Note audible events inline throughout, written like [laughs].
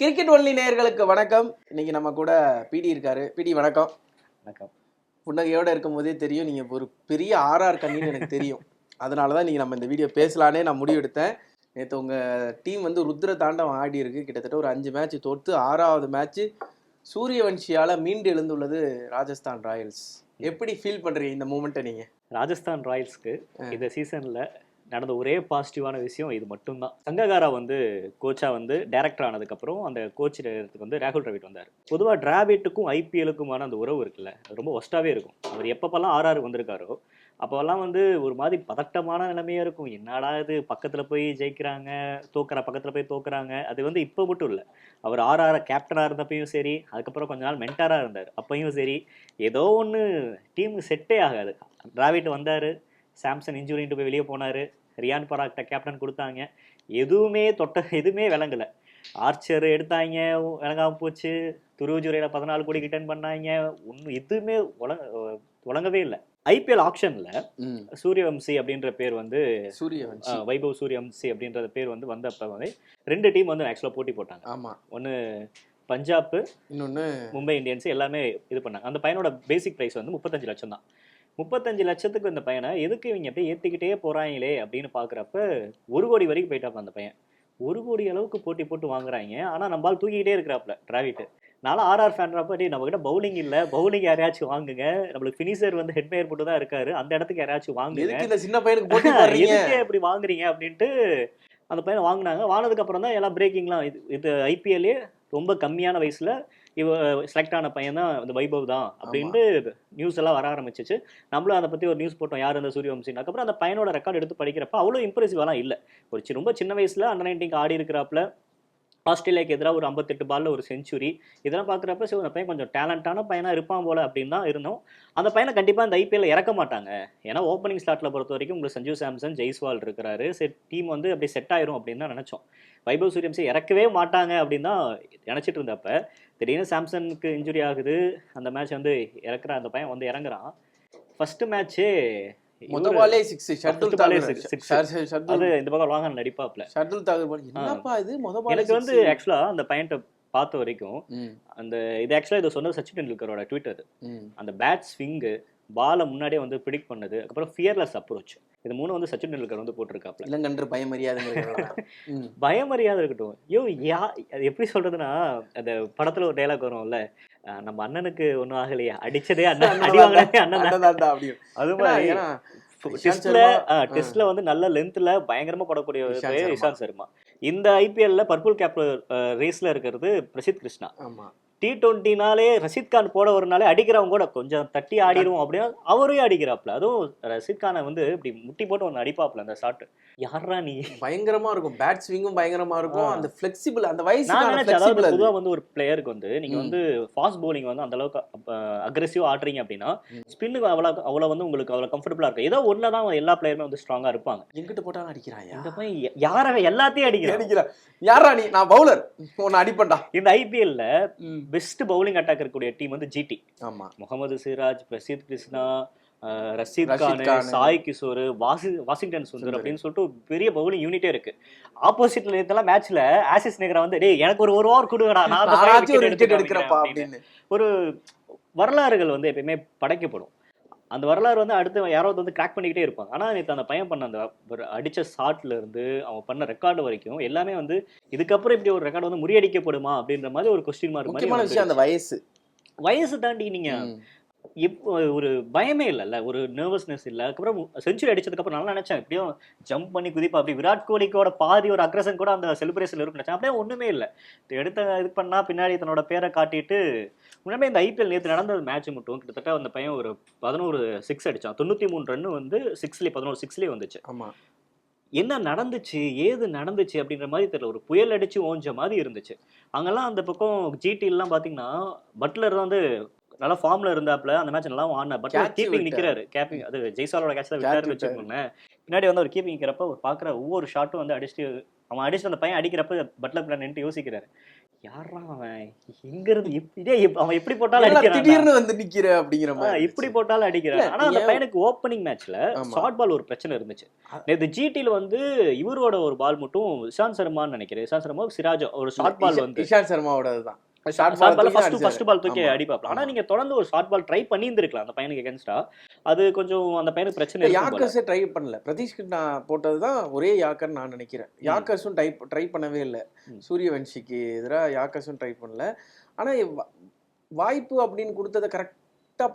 Cricket only நேயர்களுக்கு வணக்கம். இன்னைக்கு நம்ம கூட பிடி இருக்காரு. பிடி வணக்கம். வணக்கம். புன்னகையோட இருக்கும் போதே தெரியும். நீங்க ஒரு பெரிய ஆர்ஆர் கண்ணின்னு எனக்கு தெரியும். அதனால தான் நீங்க நம்ம இந்த வீடியோ பேசலானே நான் முடிவெடுத்தேன் நேற்று உங்க டீம் வந்து ருத்ர தாண்டவம் ஆடி இருக்கு கிட்டத்தட்ட ஒரு அஞ்சு மேட்ச் தோற்று ஆறாவது மேட்ச் சூரியவன்ஷியால மீண்டு எழுந்துள்ளது ராஜஸ்தான் ராயல்ஸ். எப்படி ஃபீல் பண்றீங்க இந்த மூமெண்ட்டை நீங்க? ராஜஸ்தான் ராயல்ஸ்க்கு. இந்த சீசன்ல நடந்த ஒரே பாசிட்டிவான விஷயம் இது மட்டும்தான். சங்ககாரா வந்து கோச்சா வந்து டேரக்டர் ஆனதுக்கப்புறம் அந்த கோச் இடத்துக்கு வந்து ராகுல் டிராவிட் வந்தார். பொதுவாக டிராவிட்டுக்கும் ஐபிஎலுக்குமான அந்த உறவு இருக்குல்ல ரொம்ப ஒஸ்ட்டாகவே இருக்கும். அவர் எப்பப்பெல்லாம் ஆர்ஆர் வந்திருக்காரோ அப்போல்லாம் வந்து ஒரு மாதிரி பதட்டமான நிலைமையாக இருக்கும். என்னடா இது பக்கத்தில் போய் ஜெயிக்கிறாங்க தோக்குற பக்கத்தில் போய் தோக்குறாங்க. அது வந்து இப்போ மட்டும் இல்லை. அவர் ஆர்ஆர் கேப்டனாக இருந்தப்பையும் சரி அதுக்கப்புறம் கொஞ்ச நாள் மென்டாராக இருந்தார். அப்பையும் சரி ஏதோ ஒன்று டீமுக்கு செட்டே ஆகாது. டிராவிட் வந்தார் சாம்சன் இன்ஜுரின்ட்டு போய் வெளியே போனார். ரியான் பராக்ட கேப்டன் கொடுத்தாங்க. எதுவுமே தொட்ட எதுவுமே விளங்கலை. ஆர்ச்சர் எடுத்தாங்க விளங்காம போச்சு. துருவஜுரையில் பதினாலு கோடி ரிட்டர்ன் பண்ணாங்க. ஒன்றும் எதுவுமே உலக உலங்கவே இல்லை. ஐபிஎல் ஆப்ஷனில் சூரியவம்சி அப்படின்ற பேர் வந்து அஹ், வைபவ் சூரியவம்சி அப்படின்ற பேர் வந்து வந்தப்ப வந்து ரெண்டு டீம் வந்து ஆக்சுவலாக போட்டி போட்டாங்க. ஆமா. ஒன்று பஞ்சாப் இன்னொன்னு மும்பை இந்தியன்ஸ் எல்லாமே இது பண்ணாங்க. அந்த பையனோட பேசிக் ப்ரைஸ் வந்து முப்பத்தஞ்சு லட்சம் தான் முப்பத்தஞ்சு லட்சத்துக்கு இந்த பையனை எதுக்கு இவங்க அப்படியே ஏற்றிக்கிட்டே போகிறாங்களே அப்படின்னு பார்க்குறப்ப ஒரு கோடி வரைக்கும் போயிட்டாப்ப அந்த பையன். ஒரு கோடி அளவுக்கு போட்டி போட்டு வாங்குறாங்க. ஆனால் நம்மளால் தூக்கிக்கிட்டே இருக்கிறாப்ல டிராவிட் நானும் ஆர்ஆர் ஃபேன்றப்ப டேய் நம்ம கிட்ட பவுலிங் இல்லை. பவுலிங் யாரையாச்சும் வாங்குங்க. நம்மளுக்கு ஃபினிஷர் வந்து ஹெட்மேயர் போட்டு தான் இருக்காரு. அந்த இடத்துக்கு யாராச்சும் வாங்குங்க. சின்ன பையனுக்கு [laughs] எதுக்கு இப்படி வாங்குறீங்க அப்படின்ட்டு அந்த பையனை வாங்கினாங்க. வாங்கினதுக்கு அப்புறம் தான் எல்லாம் பிரேக்கிங்லாம் இது இது ஐபிஎல்லே ரொம்ப கம்மியான வயசுல இவ செலக்ட் ஆன பையன் தான் இந்த வைபவ் தான் அப்படின்ட்டு நியூஸ் எல்லாம் வர ஆரம்பிச்சிச்சு. நம்மளும் அதை பத்தி ஒரு நியூஸ் போட்டோம். யார் இந்த சூரியவம்சின்னு. அதுக்கப்புறம் அந்த பையனோட ரெக்கார்ட் எடுத்து படிக்கிறப்ப அவ்வளோ இம்ப்ரெசிவாலாம் இல்லை. ஒரு ரொம்ப சின்ன வயசுல அண்டர் நைன்டீன் ஆடி இருக்கிறாப்புல ஆஸ்திரேலியாவுக்கு எதிராக ஒரு ஐம்பத்தெட்டு பாலில் ஒரு செஞ்சுரி இதெல்லாம் பார்க்குறப்ப சரி அந்த பையன் கொஞ்சம் டேலண்டான பையனாக இருப்பான் போல அப்படின்னு தான் இருந்தோம். அந்த பையனை கண்டிப்பாக இந்த ஐபிஎல்ல இறக்க மாட்டாங்க. ஏன்னா ஓப்பனிங் ஸ்லாட்டில் பொறுத்த வரைக்கும் உங்களுக்கு சஞ்சீவ் சாம்சன் ஜெய்ஸ்வால் இருக்கிறாரு. சரி டீம் வந்து அப்படியே செட் ஆயிரும் அப்படின்னு தான் நினச்சோம். வைபவ் சூரியம்சி இறக்கவே மாட்டாங்க அப்படின்னு தான் நினச்சிட்டு இருந்தப்ப திடீர்னு சாம்சனுக்கு இன்ஜுரி ஆகுது. அந்த மேட்ச் வந்து இறக்குற அந்த பையன் வந்து இறங்குறான். ஃபஸ்ட்டு மேட்ச்சே முத பாலே சிக்ஸ் ஷர்துல் தாகூர். ஷர்துல் அது இந்த பக்கம் வாங்க நடிப்பாப்ல. ஷர்துல் தாகூர் என்னப்பா இது? முத பாலே எனக்கு வந்து ஆக்சுவலா அந்த பையன்ட்ட பார்த்த வரைக்கும் அந்த இது ஆக்சுவலாக இதை சொன்னது சச்சின் டெண்டுல்கரோட ட்வீட் அது ம். அந்த பேட் ஸ்விங்கு பாலை முன்னாடியே வந்து ப்ரிடிக்ட் பண்ணது அதுக்கப்புறம் ஃபியர்லெஸ் அப்ரோச் இது மூணு வந்து சச்சின் டெண்டுல்கர் வந்து போட்டிருக்காப்ல. இளங்கன்று பயமரியாதுங்கிறது [laughs] ம். பயமறியாத இருக்கட்டும். ஐயோ யா அது எப்படி சொல்றதுன்னா அந்த படத்துல ஒரு டைலாக் வரும்ல நம்ம அண்ணனுக்கு ஒன்றும் ஆகலையா அடிச்சதே அண்ணன் [laughs] அடி வாங்கினதே அண்ணன் தான். அப்படின்னு. அது மாதிரி டெஸ்ட்ல டெஸ்ட்ல வந்து நல்ல லென்த்ல பயங்கரமா படக்கூடிய சர்மா. இஷாந்த் சர்மா. இந்த ஐபிஎல்ல பர்பிள் கேப் ரேஸ்ல இருக்கிறது பிரசித் கிருஷ்ணா. ஆமா. டி டுவெண்ட்டினாலே ரஷீத் கான் போட நாளே அடிக்கிறவங்க கூட கொஞ்சம் தட்டி ஆடிடுவோம் அப்படின்னா அவரே அடிக்கிறாப்ல அதுவும் ரஷீத் கானை வந்து இப்படி முட்டி போட்டு ஒன்று அடிப்பாப்ல அந்த ஷாட் யாரா நீ? பயங்கரமா இருக்கும். பேட் ஸ்விங்கும் பயங்கரமா இருக்கும். அந்த ஃபிளெக்சிபிள் அந்த நான் வயசுக்கான நினைச்சேன் அதாவது flexible அது. பொதுவா வந்து ஒரு பிளேயருக்கு வந்து நீங்க. வந்து ஃபாஸ்ட் bowling வந்து அந்த அளவுக்கு அக்ரெசிவ் ஆடுறீங்க அப்படின்னா. ஸ்பின்னுக்கு அவ்வளவு அவ்வளவு வந்து உங்களுக்கு அவ்வளவு கம்ஃபர்டபுளா இருக்கும். ஏதோ ஒண்ணுல தான் எல்லா பிளேயருமே வந்து ஸ்ட்ராங்கா இருப்பாங்க. எங்கிட்டு போட்டாலும் அடிக்கிறாயா? இந்த பையன் யாரை எல்லாத்தையும் அடிக்கிறான்? அடிக்கிறான். யாரா நீ? நான் பவுலர் உன்னை அடிப்பேன்டா. இந்த ஐபிஎல்ல பெஸ்ட் பவுலிங் அட்டாக் இருக்கக்கூடிய டீம் வந்து ஜிடி ஆமா. முகமது சிராஜ் பிரசித் கிருஷ்ணா ரஷீத் கான். சாய் கிஷோர் வாசி வாஷிங்டன் சுந்தர். அப்படின்னு சொல்லிட்டு பெரிய பவுலிங் யூனிட்டே இருக்கு. ஆப்போசிட்ல இருந்தெல்லாம் மேட்ச்ல ஆசிஸ் நேகரா வந்து டேய் எனக்கு ஒரு ஒரு ஓவர் கொடுங்கடா. நான் ஒரு வரலாறுகள் வந்து எப்பயுமே படைக்கப்படும். அந்த வரலாறு வந்து அடுத்து யாராவது வந்து கிராக் பண்ணிக்கிட்டே இருப்பாங்க. ஆனா நேற்று அந்த பையன் பண்ண அந்த அடிச்ச ஷாட்ல இருந்து அவன் பண்ண ரெக்கார்டு வரைக்கும் எல்லாமே வந்து இதுக்கப்புறம் இப்படி ஒரு ரெக்கார்டு வந்து முறியடிக்கப்படுமா அப்படின்ற மாதிரி ஒரு கொஸ்டின் மார்க் முக்கியமான விஷயம் அந்த வயசு. வயசு தாண்டி நீங்க ம். இப்போ ஒரு பயமே இல்லைல்ல ஒரு நர்வஸ்னஸ் இல்லை. அதுக்கப்புறம் செஞ்சுரி அடிச்சதுக்கு அப்புறம் நல்லா நினைச்சேன். எப்படியும் ஜம்ப் பண்ணி குதிப்பா அப்படி விராட் கோலிக்கோட பாதி ஒரு அக்ரஷன் கூட அந்த செலிப்ரேஷன் இருக்கும் நினைச்சேன். அப்படியே ஒண்ணுமே இல்லை. எடுத்த இது பண்ணா பின்னாடி தன்னோட பேரை காட்டிட்டு உண்மையே இந்த ஐபிஎல் நேற்று நடந்த மேட்ச் மட்டும் கிட்டத்தட்ட அந்த பையன் ஒரு பதினோரு சிக்ஸ் அடிச்சான். தொண்ணூத்தி மூணு ரன் வந்து சிக்ஸ்லேயே பதினோரு சிக்ஸ்லேயே வந்துச்சு. ஆமா. என்ன நடந்துச்சு? ஏது நடந்துச்சு? அப்படின்ற மாதிரி தெரியல. ஒரு புயல் அடிச்சு ஓஞ்ச மாதிரி இருந்துச்சு. அங்கெல்லாம் அந்த பக்கம் GT எல்லாம் பாத்தீங்கன்னா பட்லர் வந்து நல்லா ஃபார்ம்ல இருந்தாப்ல அந்த மேட்ச் நல்லா ஆடின Catch கீப்பிங். நிக்கிறாரு. கேப்பிங் அது ஜெய்சாலோட கேட்ச் தான் விட்டாருன்னு. வச்சுக்கோங்களேன். பின்னாடி வந்து அவர் கீப்பிங் நிக்கிறப்ப அவர் பாக்குற ஒவ்வொரு ஷாட்டும் வந்து அடிச்சுட்டு அவன் அடிச்சுட்டு அந்த பையன் அடிக்கிறப்ப பட்லர் பிளான் நின்று யோசிக்கிறாரு. யாரா அவன்? எங்க இருந்து எப்- அவன் எப்படி போட்டாலும் அடிக்கிறான் திடீர்னு வந்து நிக்கிற அப்படிங்கிற மாதிரி இப்படி. போட்டாலும் அடிக்கிறான் ஆனா அந்த பையனுக்கு ஓப்பனிங் மேட்ச்ல. ஷார்ட் பால் ஒரு பிரச்சனை இருந்துச்சு. நேற்று ஜிடில வந்து இவரோட ஒரு பால் மட்டும் இஷாந்த் சர்மான்னு நினைக்கிறேன். இஷாந்த் சர்மா சிராஜ் ஒரு ஷார்ட் பால் வந்து இஷாந்த் சர்மாவோட இதுதான் ஷார்ட் பால் தூக்கி ஃபர்ஸ்ட். ஃபர்ஸ்ட் பால் தூக்கி. அடிப்பாப்ல ஆனா. நீங்க தொடர்ந்து ஒரு ஷார்ட் பால் ட்ரை பண்ணியிருந்திருக்கலாம் அந்த பையனுக்கு எகென்ஸ்டா அது கொஞ்சம் அந்த பையனுக்கு பிரச்சனை. யாக்கர்ஸே ட்ரை பண்ணல பிரதீஷ் கிருஷ்ணா போட்டது தான் ஒரே யாக்கர் நான் நினைக்கிறேன் யாக்கர்ஸும் ட்ரை ட்ரை பண்ணவே இல்லை. சூரியவன்ஷிக்கு எதிராக யாக்கர்ஸும் ட்ரை பண்ணல ஆனா வாய்ப்பு அப்படின்னு கொடுத்ததை கரெக்டா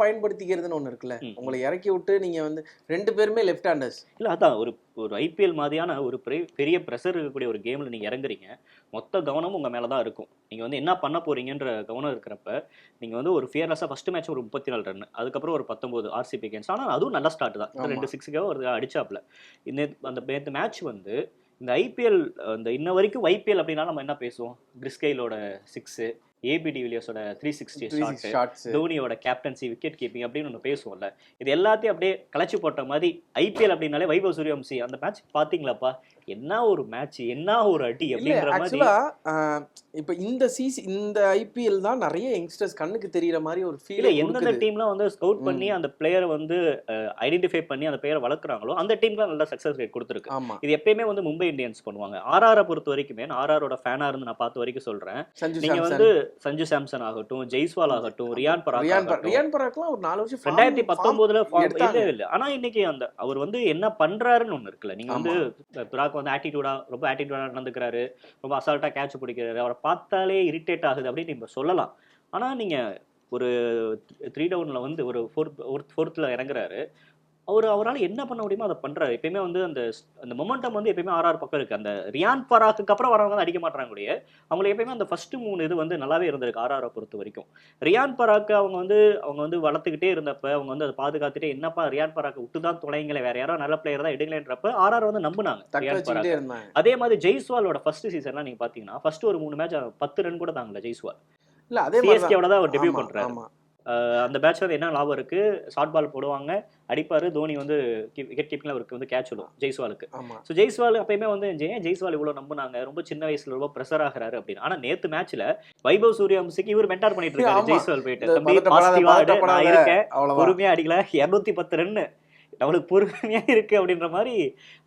பயன்படுத்திக்கிறதுன்னு ஒண்ணு இருக்குல்ல. உங்களை இறக்கி விட்டு நீங்க வந்து ரெண்டு பேருமே லெஃப்ட் ஹேண்டர்ஸ் இல்ல அதான் ஒரு ஒரு ஐபிஎல் மாதிரியான ஒரு பெரிய ப்ரெஷர் இருக்கக்கூடிய ஒரு கேம்ல நீங்க இறங்குறீங்க. மொத்த கவனமும் உங்க மேல தான் இருக்கும். நீங்க வந்து என்ன பண்ண போறீங்கன்ற கவனம் இருக்கிறப்ப நீங்க வந்து ஒரு ஃபியர்லெஸ்ஸா ஃபர்ஸ்ட் மேட்ச் ஒரு முப்பத்தி நாலு ரன் அதுக்கப்புறம் ஒரு பத்தொன்பது ஆர்சிபி கேம்ஸ் ஆனா அதுவும் நல்ல ஸ்டார்ட் தான். ரெண்டு சிக்ஸுக்காக ஒரு அடிச்சாப்ல இந்த அந்த நேற்று மேட்ச் வந்து இந்த ஐபிஎல் இந்த இன்ன வரைக்கும் ஐபிஎல் அப்படின்னா நம்ம என்ன பேசுவோம்? கிறிஸ்கைலோட சிக்ஸு ஏபிடி வில்லியர்ஸோட த்ரீ சிக்ஸ்டி ஷாட் ஷார்ட்ஸ் தோனியோட கேப்டன்சி விக்கெட் கீப்பிங் அப்படின்னு ஒன்று பேசுவோம்ல. இது எல்லாத்தையும் அப்படியே கலைச்சு போட்ட மாதிரி ஐபிஎல் அப்படின்னாலே வைபவ் சூரியவம்சி. அந்த மேட்ச் பாத்தீங்களாப்பா? என்ன ஒரு மேட்ச் என்ன ஒரு அடி அப்படின்ற மாதிரி இப்ப இந்த சிசி இந்த ஐபிஎல் தான் நிறைய யங்ஸ்டர்ஸ் கண்ணுக்கு தெரியற மாதிரி ஒரு இல்ல ஃபீல் எந்தெந்த டீம்லாம் வந்து ஸ்கவுட். பண்ணி அந்த பிளேயரை வந்து ஐடென்டிஃபை பண்ணி அந்த பிளேயரை வளர்க்குறாங்களோ அந்த டீம்லாம் நல்ல சக்ஸஸ் ரேட் கொடுத்துருக்கு. ஆமா. இது எப்பயுமே வந்து மும்பை இந்தியன்ஸ் பண்ணுவாங்க. ஆர்ஆரை பொறுத்த வரைக்குமே நான் ஆர்ஆரோட ஃபேனா இருந்து நான் பார்த்த வரைக்கும் சொல்றேன். நீங்க வந்து சஞ்சு சாம்சன் ஆகட்டும் ஜெய்ஸ்வால் ஆகட்டும் ரியான் பராக் ரியான் பராக்லாம் ஒரு நாலு வருஷம் ரெண்டாயிரத்தி பத்தொன்பதுல. இல்ல இல்ல. ஆனா இன்னைக்கு அந்த அவர் வந்து என்ன பண்றாருன்னு ஒண்ணு இருக்குல்ல. நீங்க வந்து பிராக் வந்து ஆட்டிடியூடாக ரொம்ப ஆட்டிடியூடாக நடந்துக்கிறாரு. ரொம்ப அசால்ட்டா கேட்ச் பிடிக்கிறாரு. அவரை பார்த்தாலே இரிட்டேட் ஆகுது அப்படின்னு நீங்க சொல்லலாம். ஆனா நீங்க ஒரு த்ரீ டவுன்ல வந்து ஒரு ஃபோர்த் ஒரு ஃபோர்த்ல இறங்குறாரு. அவர் அவரால் என்ன பண்ண முடியுமோ அதை பண்றாரு. எப்பயுமே வந்து அந்த அந்த மொமெண்டம் வந்து எப்பயுமே ஆர்ஆர் பக்கம் இருக்கு. அந்த ரியான் பராக்கு அப்புறம் வரவங்க வந்து அடிக்க மாட்டாங்க கூடிய அவங்களுக்கு எப்பயுமே அந்த ஃபர்ஸ்ட் மூணு இது வந்து நல்லாவே இருந்திருக்கு ஆர்ஆரை பொறுத்த வரைக்கும். ரியான் பராக்கு அவங்க வந்து அவங்க வந்து வளர்த்துக்கிட்டே இருந்தப்ப அவங்க வந்து அதை பாதுகாத்துட்டே என்னப்பா ரியான் பராக்கு விட்டு தான் தொலைங்களே வேற யாரோ நல்ல பிளேயர் தான் எடுங்களேன்றப்ப ஆர்ஆர் வந்து நம்பினாங்க ரியான் பராக் வச்சுக்கிட்டே இருந்தாங்க. அதே மாதிரி ஜெய்ஸ்வாலோட ஃபர்ஸ்ட் சீசன்லாம் நீங்க பாத்தீங்கன்னா ஃபர்ஸ்ட் ஒரு மூணு மேட்ச் பத்து ரன் கூட தாங்கல ஜெய்ஸ்வால். இல்ல அதே சிஎஸ்கேவோட தான் அவர் டெபியூ அஹ் அந்த பேட்ச் வந்து என்ன லாபம் இருக்கு? ஷார்ட் பால் போடுவாங்க. அடிப்பாரு தோனி வந்து விக்கெட் கீப்பிங்ல அவருக்கு வந்து கேட்ச் விடும் ஜெய்ஸ்வாலுக்கு. ஸோ ஜெய்ஸ்வால் அப்பயுமே வந்து ஏன் ஜெய்ஸ்வால் இவ்வளவு நம்பினாங்க? ரொம்ப சின்ன வயசுல ரொம்ப ப்ரெஷர் ஆகிறாரு அப்படின்னு. ஆனா நேத்து மேட்ச்ல வைபவ் சூரியவம்சிக்கு இவர் மென்டார் பண்ணிட்டு இருக்காரு. ஜெய்ஸ்வால் போயிட்டு. தம்பி பாசிட்டிவா. இருக்கேன். அவ்வளவுதான். பொறுமையா அடிக்கல. இருநூத்தி பத்து ரன்னு அவளுக்கு பொறுமையா இருக்கு அப்படின்ற மாதிரி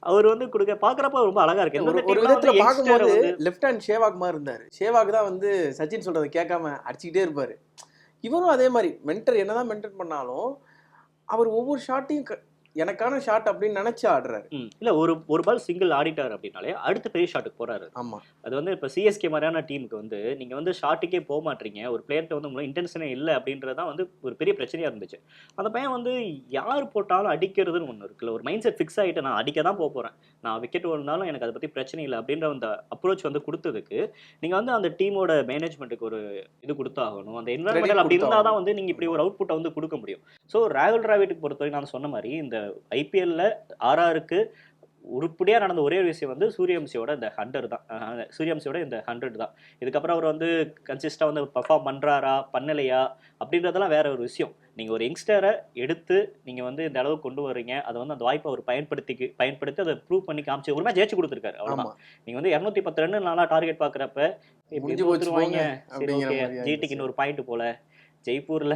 அவர் வந்து கொடுக்க பாக்குறப்ப ரொம்ப அழகா இருக்கு. ஒரு விதத்துல பார்க்கும்போது லெஃப்ட் ஹேண்ட் ஷேவாக் மாதிரி இருந்தாரு. ஷேவாக் தான் வந்து சச்சின் சொல்றதை கேட்காம அடிச்சுக்கிட்டே இருப்பாரு. இவரும் அதே மாதிரி மென்டர் என்னதான் மென்டர் பண்ணாலும் அவர் ஒவ்வொரு ஷாட்டையும் எனக்கான ஷாட் அப்படின்னு நினைச்சு ஆடுறாரு. இல்ல ஒரு ஒரு பால் சிங்கிள் ஆடிட்டார் அப்படின்னாலே அடுத்த பெரிய ஷாட்டுக்கு போறாரு. ஆமா. அது வந்து இப்போ சிஎஸ்கே மாதிரியான டீமுக்கு வந்து நீங்க வந்து ஷாட்டுக்கே போக மாட்டீங்க. ஒரு பிளேயர்கிட்ட வந்து உங்களுக்கு இன்டென்ஷனே இல்லை அப்படின்றது தான் வந்து ஒரு பெரிய பிரச்சனையா இருந்துச்சு. அந்த பையன் வந்து யார் போட்டாலும் அடிக்கிறதுன்னு ஒன்று இருக்குல்ல. ஒரு மைண்ட் செட் ஃபிக்ஸ் ஆகிட்டு நான் அடிக்க தான் போக போறேன். நான் விக்கெட் விழுந்தாலும் எனக்கு அதை பத்தி பிரச்சனை இல்லை அப்படின்ற அந்த அப்ரோச் வந்து கொடுத்ததுக்கு நீங்க வந்து அந்த டீமோட மேனேஜ்மெண்ட்டுக்கு ஒரு இது கொடுத்தாகணும். அந்த என்வரன்மெண்டல் அப்படி இருந்தால் தான் வந்து நீங்க இப்படி ஒரு அவுட்புட்டை வந்து கொடுக்க முடியும். ஸோ ராகுல் டிராவிட்டுக்கு பொறுத்தவரை நான் சொன்ன மாதிரி இந்த ஐபிஎல்ல ஆர்ஆருக்கு உருப்படியாக நடந்த ஒரே ஒரு விஷயம் வந்து சூரியவம்சியோட இந்த ஹண்ட்ரட் தான். சூரியவம்சியோட இந்த ஹண்ட்ரட் தான். இதுக்கப்புறம் அவர் வந்து கன்சிஸ்டாக வந்து பர்ஃபார்ம் பண்ணுறாரா பண்ணலையா அப்படின்றதெல்லாம் வேற ஒரு விஷயம். நீங்கள் ஒரு யங்ஸ்டரை எடுத்து நீங்கள் வந்து இந்த அளவுக்கு கொண்டு வர்றீங்க. அதை வந்து அந்த வாய்ப்பை அவர் பயன்படுத்தி பயன்படுத்தி அதை ப்ரூவ் பண்ணி காமிச்சு ஒரு மேட்ச் ஜெயிச்சு கொடுத்துருக்காரு. அவ்வளோதான் நீங்கள் வந்து இரநூத்தி பத்து ரன் நாளாக டார்கெட் பார்க்குறப்ப போச்சு போங்க அப்படிங்கிற மாதிரி ஜிடிக்கு. இன்னொரு பாயிண்ட் போல. ஜெய்ப்பூர்ல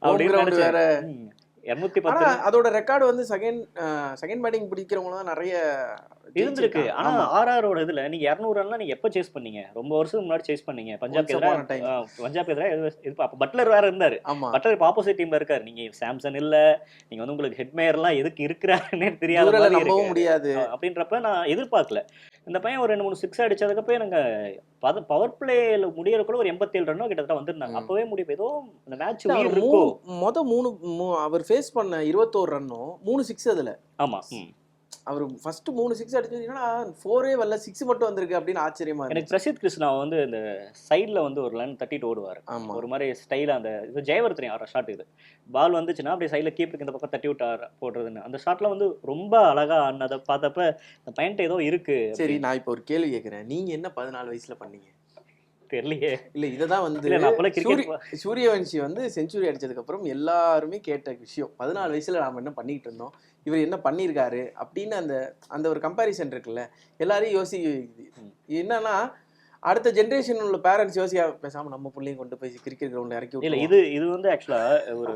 அப்படின்னு இருநூத்தி பத்து அதோட ரெக்கார்டு வந்து செகண்ட் செகண்ட் பேட்டிங் பிடிக்கிறவங்க தான் நிறைய இருந்திருக்கு. ஆனா. ஆர்ஆரோட இதுல நீங்க 200 ரன்லாம் நீங்க எப்ப சேஸ் பண்ணீங்க? ரொம்ப வருஷம் முன்னாடி சேஸ் பண்ணீங்க. பஞ்சாப் Once எதிரா? upon a time. ஆ, பஞ்சாப் எதிரா? எது- இது பட்லர் வேற இருந்தாரு. பட்லர் ஆப்போசிட் டீம்ல இருக்காரு. நீங்க சாம்சன் இல்ல. நீங்க வந்து உங்களுக்கு ஹெட்மேயர் எல்லாம் எதுக்கு இருக்கிறாருன்னே தெரியாத முடியாது. அப்படின்றப்ப நான் எதிர்பார்க்கல. இந்த பையன் ஒரு ரெண்டு மூணு சிக்ஸ் அடிச்சதுக்கப்போ நாங்க பவர் பிளேல முடியறக்குள்ள ஒரு எண்பத்தி ஏழு ரன்னோ கிட்டத்தட்ட வந்திருந்தாங்க. அப்பவே முடியும் ஏதோ இந்த மேட்ச் மொத மூணு அவர் ஃபேஸ் பண்ண இருபத்தோரு ரன்னும் மூணு சிக்ஸ் அதுல. ஆமா ம். அவர் ஃபர்ஸ்ட் மூணு சிக்ஸ் அடிச்சதுன்னா ஃபோரே வரல சிக்ஸ் மட்டும் வந்திருக்கு அப்படின்னு ஆச்சரியமா எனக்கு பிரசித் கிருஷ்ணா வந்து இந்த சைடுல வந்து ஒரு லைன் தட்டிட்டு ஓடுவார். ஆமா. ஒரு மாதிரி ஸ்டைலா அந்த இது ஜெயவர்த்தனி ஆடுற ஷாட் இது. பால் வந்துச்சுன்னா அப்படியே சைடில் கீப்பருக்கு இந்த பக்கம் தட்டி விட்டு போடுறதுன்னு. அந்த ஷாட்ல வந்து ரொம்ப அழகா ஆடினதை பார்த்தப்ப இந்த பையன்ட்ட ஏதோ இருக்கு சரி நான் இப்போ ஒரு கேள்வி கேக்குறேன். நீங்க என்ன பதினாலு வயசுல பண்ணீங்க? தெரியலையே இல்ல இததான் வந்து சூரியவன்ஷி வந்து செஞ்சுரி அடிச்சதுக்கு அப்புறம் எல்லாருமே கேட்ட விஷயம் பதினாலு வயசுல நாம என்ன பண்ணிட்டு இருந்தோம் இவர் என்ன பண்ணியிருக்காரு அப்படின்னு அந்த அந்த ஒரு கம்பாரிசன் இருக்குல்ல எல்லாரையும் யோசி. என்னன்னா அடுத்த ஜென்ரேஷன் உள்ள பேரண்ட்ஸ் யோசிக்க பேசாம நம்ம பிள்ளையும் கொண்டு போய் கிரிக்கெட் கிரவுண்ட்ல இறக்கி இல்ல. இது இது வந்து ஆக்சுவலா ஒரு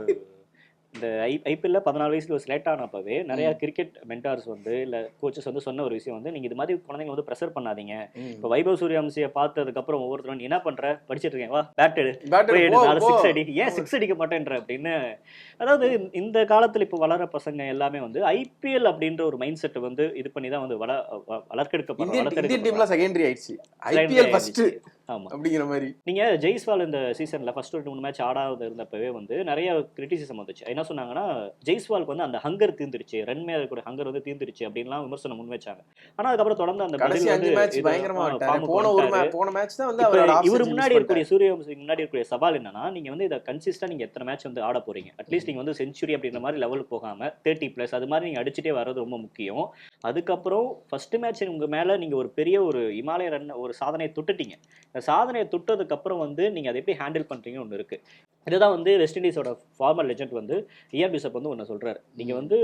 இந்த ஐ ஐபிஎல்ல பதினாலு வயசுல செலக்ட் ஆனப்பவே நிறைய கிரிக்கெட் மென்டார்ஸ் வந்து இல்ல கோச்சஸ் வந்து சொன்ன ஒரு விஷயம் வந்து நீங்க இது மாதிரி குழந்தைங்க வந்து ப்ரெஷர் பண்ணாதீங்க. இப்போ வைபவ் சூரியவம்சியை பார்த்ததுக்கு அப்புறம் ஒவ்வொருத்தரும் நீ என்ன பண்ற? படிச்சிட்டு இருக்கேன். வா பேட் எடு. நாலு. சிக்ஸ் அடி. ஏன் சிக்ஸ் அடிக்க மாட்டேன்ற? அப்படின்னு. அதாவது இந்த காலத்துல இப்போ வளர பசங்க எல்லாமே வந்து ஐபிஎல் அப்படின்ற ஒரு மைண்ட் செட் வந்து இது பண்ணி தான் வந்து வள வளர்க்கெடுக்க செகண்டரி ஆயிடுச்சு. ஐபிஎல் ஃபர்ஸ்ட் ஆமா. அப்படிங்கிற மாதிரி. நீங்க ஜெய்ஸ்வால் இந்த சீசன்ல ஃபர்ஸ்ட் ரெண்டு மூணு மேட்ச் ஆடாத இருந்தப்பவே வந்து நிறைய கிரிட்டிசிசம் வந்துச்சு. என்ன சொன்னாங்கன்னா ஜெய்ஸ்வாலுக்கு வந்து அந்த ஹங்கர் தீர்ந்துருச்சு. ரன் மேல இருக்கக்கூடிய ஹங்கர் வந்து தீர்ந்துருச்சு அப்படின்லாம் விமர்சனம் முன் வச்சாங்க ஆனா அதுக்கப்புறம் தொடர்ந்து அந்த பதில் வந்து ஒரு இவர் முன்னாடி இருக்கக்கூடிய சூரியவம்சி முன்னாடி இருக்கக்கூடிய சவால் என்னன்னா நீங்க வந்து இதை கன்சிஸ்டா நீங்க எத்தனை மேட்ச் வந்து ஆட போறீங்க? அட்லீஸ்ட் நீங்க வந்து செஞ்சுரி அப்படின்ற மாதிரி லெவலுக்கு போகாம தேர்ட்டி பிளஸ் அது மாதிரி நீங்க அடிச்சுட்டே வர்றது ரொம்ப முக்கியம். அதுக்கப்புறம் ஃபர்ஸ்ட் மேட்ச் உங்க மேல நீங்க ஒரு பெரிய ஒரு இமாலய ரன் ஒரு சாதனையை தொட்டுட்டீங்க. இந்த சாதனையை தொட்டதுக்கு அப்புறம் வந்து நீங்க அதை எப்படி ஹேண்டில் பண்றீங்கன்னு ஒன்று இருக்கு. இதுதான் வந்து வெஸ்ட் இண்டீஸோட ஃபார்மல் லெஜெண்ட் வந்து இயர் பிஷப் வந்து ஒன்று சொல்றாரு. நீங்க வந்து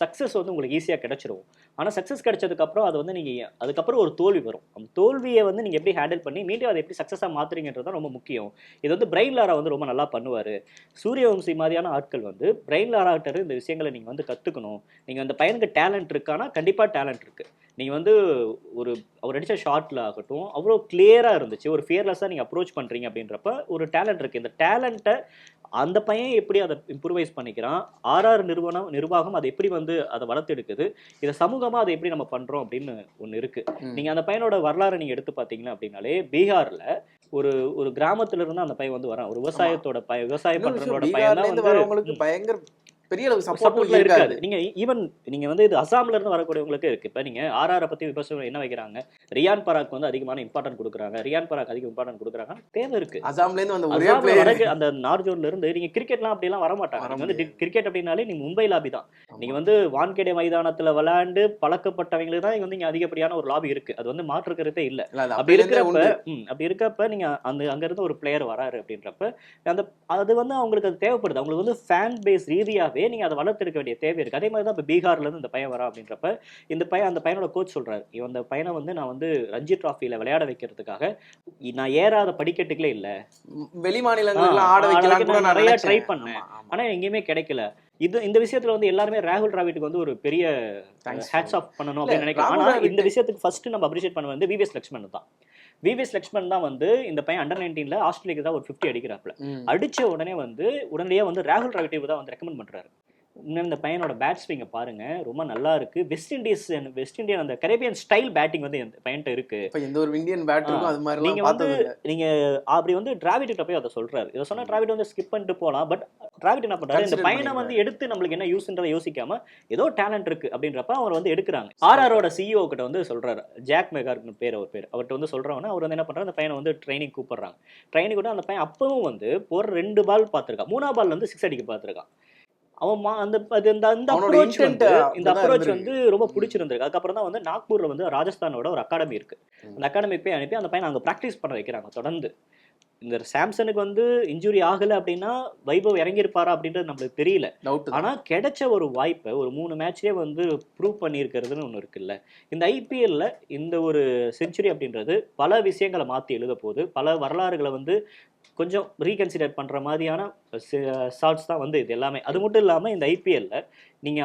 சக்ஸஸ் வந்து உங்களுக்கு ஈஸியா கிடைச்சிரும். ஆனா சக்ஸஸ் கிடைச்சதுக்கு அப்புறம் அது வந்து நீங்க அதுக்கப்புறம் ஒரு தோல்வி வரும். அந்த தோல்வியை வந்து நீங்க எப்படி ஹேண்டில் பண்ணி மீண்டும் அதை எப்படி சக்ஸஸாக மாத்துறீங்கன்றது தான் ரொம்ப முக்கியம். இது வந்து பிரெயின் லாரா வந்து ரொம்ப நல்லா பண்ணுவாரு. சூரியவம்சி மாதிரியான ஆட்கள் வந்து பிரெயின் லாராக்டர் இந்த விஷயங்களை நீங்க வந்து கத்துக்கணும். நீங்க அந்த பையனுக்கு டேலண்ட் இருக்கானா கண்டிப்பா டேலண்ட் இருக்கு. நீங்க வந்து ஒரு அவர் அடிச்ச ஷாட்ல ஆகட்டும் அவ்வளோ கிளியரா இருந்துச்சு. ஒரு ஃபியர்லெஸ்ஸாக நீங்க அப்ரோச் பண்றீங்க அப்படின்றப்ப ஒரு டேலண்ட் இருக்கு. இந்த டேலண்ட்டை அந்த பையன் எப்படி அதை இம்ப்ரூவைஸ் பண்ணிக்கிறான்? ஆர்ஆர் நிறுவனம் நிர்வாகம் அதை எப்படி வந்து அதை வளர்த்தெடுக்குது இதை சமூகமா அதை எப்படி நம்ம பண்றோம் அப்படின்னு ஒன்று இருக்கு. ம். நீங்க அந்த பையனோட வரலாறு நீங்க எடுத்து பாத்தீங்கன்னா அப்படின்னாலே பீகார்ல ஒரு ஒரு கிராமத்துல இருந்து அந்த பையன் வந்து வரான். ஒரு விவசாயத்தோட பையன் விவசாயம் பண்றவனோட பையன் தான் வந்து பயங்கர பெரிய அளவு சப்போர்ட் இருக்காது. நீங்க ஈவன் நீங்க வந்து இது அசாம்ல இருந்து வரக்கூடியவங்களுக்கு இருக்கு. இப்ப நீங்க ஆர்ஆர் பத்தி விமர்சனம் என்ன வைக்கிறாங்க? ரியான் பராக் வந்து அதிகமான இம்பார்ட்டன்ட் கொடுக்குறாங்க. ரியான் பராக் அதிக இம்பார்ட்டன்ட் கொடுக்குறாங்க. தேவை இருக்கு. அசாம்ல இருந்து வந்த ஒரே பிளேயர் அந்த நார்ஜோன்ல இருந்து நீங்க கிரிக்கெட்லாம் அப்படிலாம் வர மாட்டாங்க நீங்க வந்து. கிரிக்கெட் அப்படின்னாலே நீங்க மும்பை லாபி தான். நீங்க வந்து வான்கேடே மைதானத்துல விளையாண்டு பழக்கப்பட்டவங்களுக்கு தான் இங்க வந்து இங்க அதிகப்படியான ஒரு லாபி இருக்கு. அது வந்து மாற்றுக்கிறதே இல்ல. அப்படி இருக்கிறப்ப அப்படி இருக்கப்ப நீங்க அந்த அங்க இருந்து ஒரு பிளேயர் வராரு அப்படின்றப்ப அந்த அது வந்து அவங்களுக்கு அது தேவைப்படுது. அவங்களுக்கு வந்து ஃபேன் பேஸ் ரீதியாவே நீங்க அதை வளர்த்தெடுக்க வேண்டிய தேவை இருக்கு. அதே மாதிரி தான் இப்போ பீகார்ல இருந்து இந்த பையன் வரா அப்படின்றப்ப இந்த பையன் அந்த பையனோட கோச் சொல்றாரு. இவன் அந்த பையனை வந்து நான் வந்து ரஞ்சி டிராஃபில விளையாட வைக்கிறதுக்காக நான் ஏறாத படிக்கட்டுகளே இல்ல. வெளி மாநிலங்களுக்கு ஆ, ஆட வைக்கலாம் நிறைய try பண்ணேன். ஆனா எங்கேயுமே கிடைக்கல. இது இந்த விஷயத்துல வந்து எல்லாருமே ராகுல் டிராவிட்டுக்கு வந்து ஒரு பெரிய ஹேட்ஸ் ஆஃப் பண்ணணும் அப்படின்னு நினைக்கிறேன். ஆனா இந்த விஷயத்துக்கு ஃபர்ஸ்ட் நம்ம அப்ரிஷியேட் பண்ண வந்து விவிஎஸ் லக்ஷ்மண் தான். விவிஎஸ் லக்ஷ்மண் தான் வந்து இந்த பையன் அண்டர் நைன்டீன்ல ஆஸ்திரேலியாக்கு தான் ஒரு ஃபிஃப்டி அடிக்கிறாப்ல. அடிச்ச உடனே வந்து உடனடியே வந்து ராகுல் டிராவிட் தான் வந்து ரெக்கமெண்ட் பண்றாரு. இன்னும் இந்த பையனோட பேட் ஸ்விங்க பாருங்க ரொம்ப நல்லா இருக்கு. வெஸ்ட் இண்டீஸ் வெஸ்ட் இண்டியன் அந்த கரேபியன் ஸ்டைல் பேட்டிங் வந்து இந்த பையன்ட்ட இருக்கு. இப்ப எந்த ஒரு இந்தியன் பேட்டருக்கும் அது மாதிரி நீங்க எல்லாம் வந்து நீங்க அப்படி வந்து டிராவிட் கிட்ட போய் அதை சொல்றாரு. இதை சொன்னா டிராவிட் வந்து ஸ்கிப் பண்ணிட்டு போலாம் பட் டிராவிட் என்ன பண்றாரு? இந்த பையனை வந்து எடுத்து நம்மளுக்கு என்ன யூஸ்ன்றதை யோசிக்காம ஏதோ டேலண்ட் இருக்கு அப்படின்றப்ப அவர் வந்து எடுக்கிறாங்க. ஆர்ஆரோட சிஇஓ கிட்ட வந்து சொல்றாரு. ஜாக் மெகார்னு பேர் அவர் பேர். அவர்கிட்ட வந்து சொல்றவங்க அவர் வந்து என்ன பண்றாரு? அந்த பையனை வந்து ட்ரைனிங் கூப்பிடுறாங்க. ட்ரைனிங் கூட அந்த பையன் அப்பவும் வந்து போற ரெண்டு பால் பார்த்திருக்கான். மூணா பால்ல வந்து சிக்ஸ் அடிக்க பார்த்திருக்கான். அவன் அந்த அது இந்த அந்த அப்ரோச் வந்து இந்த அப்ரோச். வந்து ரொம்ப பிடிச்சிருந்திருக்கு அதுக்கப்புறம் தான் வந்து நாக்பூர்ல வந்து ராஜஸ்தானோட ஒரு அகாடமி இருக்கு. அந்த அகாடமி போய் அனுப்பி அந்த பையனை அங்க ப்ராக்டிஸ் பண்ண வைக்கிறாங்க தொடர்ந்து இந்த சாம்சனுக்கு வந்து இன்ஜுரி ஆகல அப்படின்னா வைபவ் இறங்கியிருப்பாரா அப்படின்றது நம்மளுக்கு தெரியல. டவுட் ஆனா கிடைச்ச ஒரு வாய்ப்பை ஒரு மூணு மேட்ச்லயே வந்து ப்ரூவ் பண்ணியிருக்கிறதுன்னு ஒன்று இருக்குல்ல. இந்த ஐபிஎல்ல இந்த ஒரு செஞ்சுரி அப்படின்றது பல விஷயங்களை மாத்தி எழுத போகுது. பல வரலாறுகளை வந்து கொஞ்சம் ரீகன்சிடர் பண்ற மாதிரியான ஷார்ட்ஸ் தான் வந்து இது எல்லாமே. அது மட்டும் இல்லாம இந்த ஐபிஎல்ல நீங்க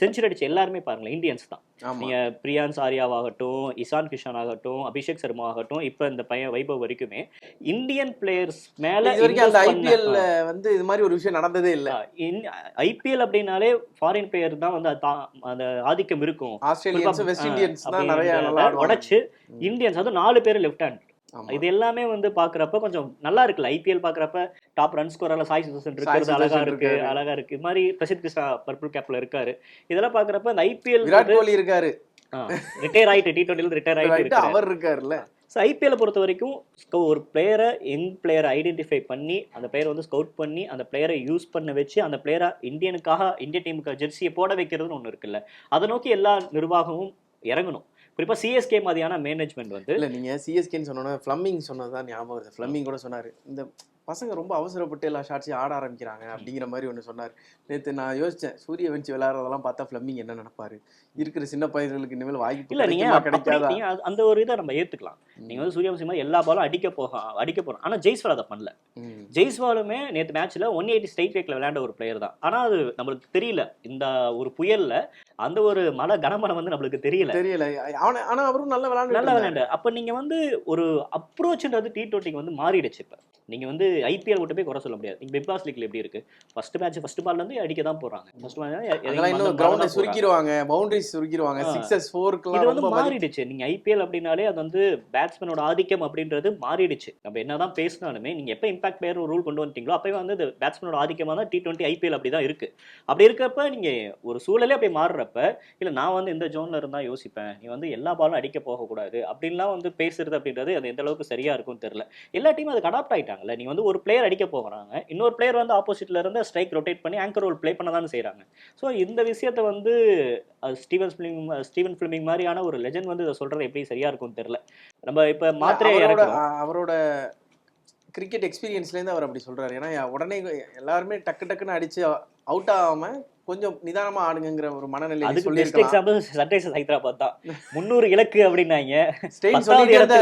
செஞ்சுரி அடிச்ச எல்லாருமே பாருங்களேன் இந்தியன்ஸ் தான் ஆமா நீங்க பிரியான்ஸ் ஆர்யாவாகட்டும் இசான் கிஷன் ஆகட்டும் அபிஷேக் சர்மா ஆகட்டும் இப்ப இந்த பையன் வைபவ் வரைக்குமே இந்தியன் பிளேயர்ஸ் மேல ஐபிஎல்ல வந்து இது மாதிரி ஒரு விஷயம் நடந்ததே இல்ல ஐபிஎல் அப்படின்னாலே ஃபாரின் பிளேயர் தான் வந்து அந்த ஆதிக்கம் இருக்கும் ஆஸ்திரேலியன்ஸ் வெஸ்ட் ஆ, இண்டியன்ஸ் தான் நிறைய. உடைச்சு. இந்தியன்ஸ் அதுவும் நாலு பேர் லெஃப்ட் ஹேண்ட். இது எல்லாமே வந்து பாக்குறப்ப கொஞ்சம் நல்லா இருக்குல்ல. ஐபிஎல் பாக்குறப்ப டாப் ரன் ஸ்கோரர்ல சாய் சுதர்சன் இருக்கிறது அழகா இருக்கு. அழகா இருக்கு. இது மாதிரி பிரசித் கிருஷ்ணா பர்பிள் கேப்ல இருக்காரு. இதெல்லாம் பாக்குறப்ப இந்த ஐபிஎல் விராட் கோலி இருக்காரு. ரிட்டையர் ஆயிட்டு டி டுவெண்ட்டில ரிட்டையர் ஆயிட்டு அவர் இருக்காருல்ல. ஸோ ஐபிஎல்லை பொறுத்த வரைக்கும் ஒரு பிளேயரை யங் பிளேயரை ஐடென்டிஃபை பண்ணி அந்த பிளேயரை வந்து ஸ்கவுட் பண்ணி அந்த பிளேயரை யூஸ் பண்ண வச்சு அந்த பிளேயரை இந்தியனுக்காக இந்திய டீமுக்கு ஜெர்சியை போட வைக்கிறதுன்னு ஒன்று இருக்குல்ல. அதை நோக்கி எல்லா நிர்வாகமும் இறங்கணும். குறிப்பாக சிஎஸ்கே மாதிரியான மேனேஜ்மெண்ட் வந்து இல்லை நீங்கள் சிஎஸ்கேன்னு சொன்னோன்னா ஃப்ளம்மிங் சொன்னதுதான் ஞாபகம் வருது. ஃப்ளம்மிங் கூட சொன்னார். இந்த பசங்க ரொம்ப அவசரப்பட்டு எல்லா ஷாட்ஸையும் ஆட ஆரம்பிக்கிறாங்க அப்படிங்கிற மாதிரி ஒன்று சொன்னார். நேற்று நான் யோசிச்சேன் சூரிய வஞ்சி விளையாடுறதெல்லாம் பார்த்தா ஃப்ளம்மிங் என்ன நினைப்பாரு? இருக்கிற சின்ன பையன்களுக்கு இனிமேல் வாய்ப்பு இல்ல நீங்க கிடைக்குமா, அப்படி- கிடைக்காதா? அந்த ஒரு இதை நம்ம ஏத்துக்கலாம். நீங்க வந்து சூரியவம்சி மாதிரி எல்லா பாலும் அடிக்க போக அடிக்க போறோம். ஆனா ஜெய்ஸ்வால் அதை பண்ணல. ஜெய்ஸ்வாலுமே நேத்து மேட்ச்ல ஒன் எயிட்டி ஸ்ட்ரைட் ரேட்ல விளையாண்ட ஒரு பிளேயர் தான். ஆனா அது நம்மளுக்கு தெரியல. இந்த ஒரு புயல்ல அந்த ஒரு மழை கனமழை வந்து நம்மளுக்கு தெரியல. தெரியல. அவன ஆனா அவரும் நல்லா விளையாண்டு நல்லா விளையாண்டு அப்ப நீங்க வந்து ஒரு அப்ரோச்ன்றது டி டுவெண்ட்டிக்கு வந்து மாறிடுச்சு இப்ப. நீங்க வந்து ஐபிஎல் மட்டும் போய் குறை சொல்ல முடியாது. நீங்க பிக் பாஸ் லீக்ல எப்படி இருக்கு? ஃபர்ஸ்ட் மேட்ச் ஃபர்ஸ்ட் பால்ல இருந்து அடிக்க தான் போறாங்க. ஃபர்ஸ்ட் கிரவுண்டை மேட்ச் சுருக்கிடுவாங்க பவுண்டரிஸ் சுருக்கிடுவாங்க. சிக்ஸஸ் இது ஃபோருக்குலாம் வந்து மாறிடுச்சு. நீங்க ஐபிஎல் அப்படின்னாலே அது வந்து பேட்ஸ்மேனோட ஆதிக்கம் அப்படின்றது மாறிடுச்சு. நம்ம என்னதான் பேசினாலுமே நீங்க எப்ப இம்பாக்ட் பிளேயர் ஒரு ரூல் கொண்டு வந்துட்டீங்களோ அப்பவே வந்து இது பேட்ஸ்மேனோட ஆதிக்கமா தான் டி டுவெண்ட்டி ஐபிஎல் அப்படிதான் இருக்கு. அப்படி இருக்கப்ப நீங்க ஒரு சூழலே அப்படி மாறுறப்ப இல்ல நான் வந்து இந்த ஜோன்ல இருந்தா யோசிப்பேன். நீ வந்து எல்லா பாலும் அடிக்க போகக்கூடாது. அப்படின்லாம் வந்து பேசுறது அப்படின்றது அது எந்த அளவுக்கு சரியா இருக்கும்னு தெரியல. எல்லா டீமும் அதுக்கு அடாப்ட் ஆயிட்டாங்கல்ல நீ வந்து ஒரு பிளேயர் அடிக்க போகிறாங்க இன்னொரு பிளேயர் வந்து ஆப்போசிட்ல இருந்து ஸ்ட்ரைக் ரொட்டேட் பண்ணி ஆங்கர் ரோல் ப்ளே பண்ண தானே செய்றாங்க ஸோ இந்த விஷயத்த வந்து ஸ்டீவன் ஃபிலிமிங் ஸ்டீவன் ஃபிலிமிங் மாதிரியான ஒரு லெஜண்ட் வந்து இதை சொல்றது எப்படி சரியா இருக்கும்னு தெரியல. நம்ம இப்ப மாத்திரை அவரோட கிரிக்கெட் எக்ஸ்பீரியன்ஸ்லேருந்து அவர் அப்படி சொல்றாரு. ஏன்னா உடனே எல்லாருமே டக்கு டக்குன்னு அடிச்சு அவுட் ஆகாம கொஞ்சம் நிதானமா ஆடுங்கிற ஒரு மனநிலை அதுக்கு பெஸ்ட் எக்ஸாம்பிள் சன்ரைசர்ஸ் ஹைதராபாத் தான். முந்நூறு இலக்கு அப்படின்னாங்க.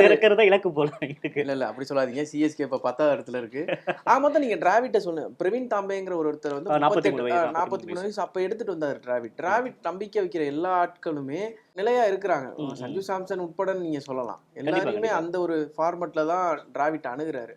இருக்கிறத இலக்கு போல இருக்கு. இல்ல இல்ல அப்படி சொல்லாதீங்க. சிஎஸ்கே இப்ப பத்தாவது இடத்துல இருக்கு. ஆக மொத்தம் நீங்க டிராவிட்ட சொன்ன பிரவீன் தாம்பேங்கிற ஒரு ஒருத்தர் வந்து ஆ, 43 வயசு, 48 நாற்பத்தி மூணு வயசு. அப்ப எடுத்துட்டு வந்தாரு டிராவிட் டிராவிட் நம்பிக்கை வைக்கிற எல்லா ஆட்களுமே நிலையா இருக்கிறாங்க. சஞ்சு சாம்சன் உட்பட நீங்க சொல்லலாம். எல்லாருமே. அந்த ஒரு ஃபார்மட்ல தான் டிராவிட் அணுகுறாரு.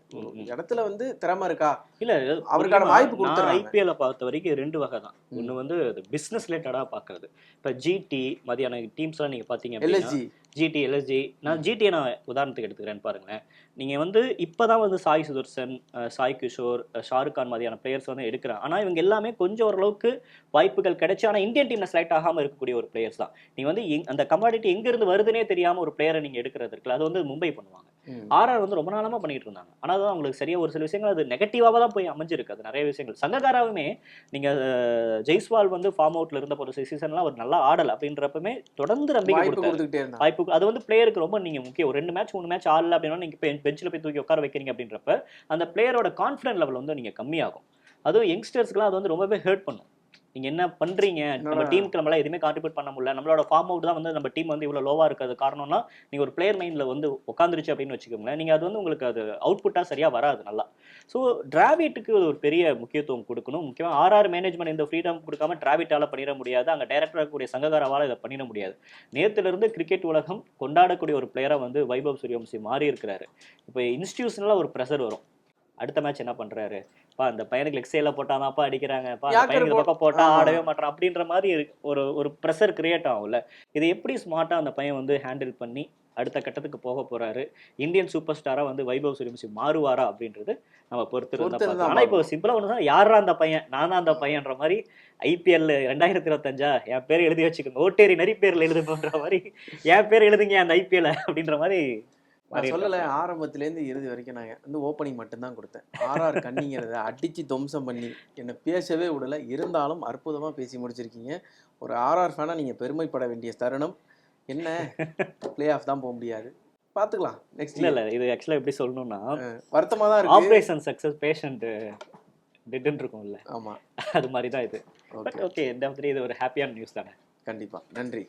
இடத்துல வந்து திறமை இருக்கா? இல்ல அவருக்கான வாய்ப்பு கொடுத்துறாங்க. ஐபிஎல் பொறுத்த வரைக்கும் ரெண்டு வகை தான். ம். வந்து பிசினஸ் ரிலேட்டடா பாக்குறது. இப்ப ஜிடி மதியான டீம்ஸ் எல்லாம் நீங்க பாத்தீங்க அப்படின்னா எல்எஸ்ஜி ஜிடி எல்எஸ்ஜி நான் ஜிடியை நான் உதாரணத்துக்கு எடுத்துக்கிறேன்னு பாருங்களேன். நீங்கள் வந்து இப்போ தான் வந்து சாய் சுதர்சன் சாய் கிஷோர் ஷாருக் கான் மாதிரியான பிளேயர்ஸ் வந்து எடுக்கிறாங்க. ஆனால் இவங்க எல்லாமே கொஞ்சம் ஓரளவுக்கு வாய்ப்புகள் கிடைச்சு ஆனால் இந்தியன் டீமில் செலக்ட் ஆகாமல் இருக்கக்கூடிய ஒரு பிளேயர்ஸ் தான். நீங்கள் வந்து அந்த கமாடிட்டி எங்கேருந்து வருதுனே தெரியாமல் ஒரு பிளேயரை நீங்கள் எடுக்கிறது இருக்குல்ல அது வந்து மும்பை பண்ணுவாங்க. ஆர்ஆர் வந்து ரொம்ப நாளமா பண்ணிட்டு இருந்தாங்க. ஆனால் அது அவங்களுக்கு சரியா ஒரு சில விஷயங்கள் அது நெகட்டிவாக தான் போய் அமைஞ்சிருக்கு. அது நிறைய விஷயங்கள். சங்ககாராவுமே நீங்க அஹ், ஜெய்ஸ்வால் வந்து ஃபார்ம் அவுட்ல இருந்த ஒரு சீசன்லாம் அவர் நல்லா ஆடல. அப்படின்றப்பமே தொடர்ந்து நம்பிக்கை கொடுத்துக்கிட்டே இருந்தாங்க. வாய்ப்பு அது வந்து பிளேயருக்கு ரொம்ப நீங்க முக்கியம். ஒரு ரெண்டு மேட்ச் மூணு மேட்ச் ஆடல அப்படின்னா நீங்க பெஞ்சில் போய் தூக்கி உட்கார வைக்கிறீங்க அப்படின்றப்ப அந்த பிளேயரோட கான்ஃபிடன்ட் லெவல் வந்து நீங்க கம்மியாகும். அதுவும் யங்ஸ்டர்ஸ்க்குலாம் அது வந்து ரொம்பவே ஹர்ட் பண்ணும். நீங்க என்ன பண்றீங்க? நம்ம? டீமுக்கு நம்மளால எதுவுமே கான்ட்ரிபியூட் பண்ண முடியல. நம்மளோட ஃபார்ம் அவுட் தான் வந்து நம்ம டீம் வந்து இவ்வளவு லோவா இருக்கிறது காரணம்னா நீங்க ஒரு பிளேயர் மைண்ட்ல வந்து உட்காந்துருச்சு அப்படின்னு வச்சுக்கோங்களேன். நீங்க அது வந்து உங்களுக்கு அது அவுட்புட்டா சரியா வராது நல்லா. ஸோ டிராவிட்டுக்கு ஒரு பெரிய முக்கியத்துவம் கொடுக்கணும். முக்கியமா ஆர்ஆர் மேனேஜ்மெண்ட் இந்த ஃப்ரீடம் கொடுக்காம டிராவிட்டால பண்ணிட முடியாது. அங்க டைரக்டர் இருக்கக்கூடிய சங்ககாராவால இதை பண்ணிட முடியாது. நேத்துல இருந்து கிரிக்கெட் உலகம் கொண்டாடக்கூடிய ஒரு பிளேயரா வந்து வைபவ் சூரியவம்சி மாறி இருக்கிறாரு இப்போ இன்ஸ்டியூஷனலா ஒரு ப்ரெஷர் வரும். அடுத்த மேட்ச் என்ன பண்றாரு? பா அந்த பையனுக்கு லெக் சைடில் போட்டாதான்ப்பா அடிக்கிறாங்க. பா அந்த பையனுக்கு இந்த பக்கம் போட்டா. ஆடவே மாட்டான். அப்படின்ற மாதிரி. ஒரு ஒரு ப்ரெஷர் கிரியேட் ஆகும்ல. இதை எப்படி ஸ்மார்ட்டா அந்த பையன் வந்து ஹேண்டில் பண்ணி அடுத்த கட்டத்துக்கு போக போறாரு? இந்தியன் சூப்பர் ஸ்டாரா வந்து வைபவ் சூரியவம்சி மாறுவாரா அப்படின்றது நம்ம பொறுத்து. ஆனா இப்போ சிம்பிளா ஒன்று யாரா அந்த பையன்? நான் தான் அந்த பையன்ற மாதிரி ஐபிஎல் ரெண்டாயிரத்தி இருபத்தஞ்சா என் பேர் எழுதி வச்சுக்கோங்க. ஓட்டேரி நரி பேர்ல எழுதுன்ற மாதிரி என் பேர் எழுதுங்க அந்த ஐபிஎல் அப்படின்ற மாதிரி நான் சொல்லல இருக்காங்க. ஆரம்பத்துலேருந்து இறுதி வரைக்கும் நான் வந்து ஓப்பனிங் மட்டும்தான் கொடுத்தேன். ஆர்ஆர் கண்ணிங்கிறத அடிச்சு துவம்சம் பண்ணி என்னை பேசவே விடல. இருந்தாலும் அற்புதமா பேசி முடிச்சிருக்கீங்க. ஒரு ஆர்ஆர் ஃபேனா நீங்க பெருமைப்பட வேண்டிய தருணம் என்ன? பிளே ஆஃப் தான் போக முடியாது. பார்த்துக்கலாம் நெக்ஸ்ட் இல்ல இது ஆக்சுவலா எப்படி சொல்லணும்னா வருத்தமா தான் இருக்கு. ஆப்ரேஷன் சக்சஸ் பேஷண்ட் டெட்னு இருக்கும்ல. ஆமா. அது மாதிரி தான் இது ஓகே ஓகே இந்த மாதிரி இது ஒரு ஹாப்பியான நியூஸ் தானே. கண்டிப்பா. நன்றி.